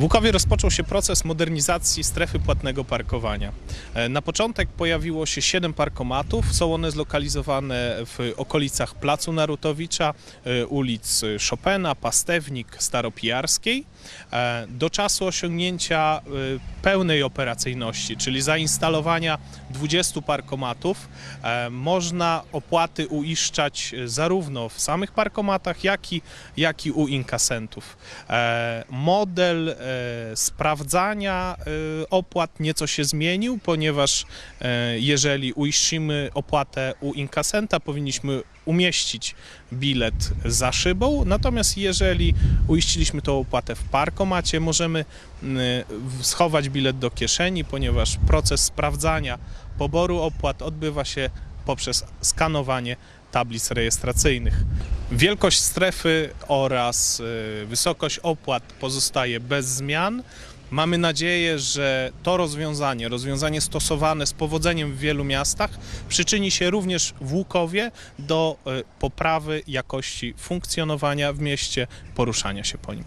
W Łukowie rozpoczął się proces modernizacji strefy płatnego parkowania. E, Na początek pojawiło się 7 parkomatów. Są one zlokalizowane w okolicach Placu Narutowicza, e, ulic Chopina, Pastewnik, Staropijarskiej. E, Do czasu osiągnięcia pełnej operacyjności, czyli zainstalowania 20 parkomatów, można opłaty uiszczać zarówno w samych parkomatach, jak i, jak i u inkasentów. Model sprawdzania e, opłat nieco się zmienił, ponieważ e, jeżeli uiścimy opłatę u inkasenta, powinniśmy umieścić bilet za szybą, natomiast jeżeli uiściliśmy tą opłatę w parkomacie, możemy schować bilet do kieszeni, ponieważ proces sprawdzania poboru opłat odbywa się poprzez skanowanie tablic rejestracyjnych. Wielkość strefy oraz y, wysokość opłat pozostaje bez zmian. Mamy nadzieję, że to rozwiązanie, rozwiązanie stosowane z powodzeniem w wielu miastach, przyczyni się również w Łukowie do y, poprawy jakości funkcjonowania w mieście, poruszania się po nim.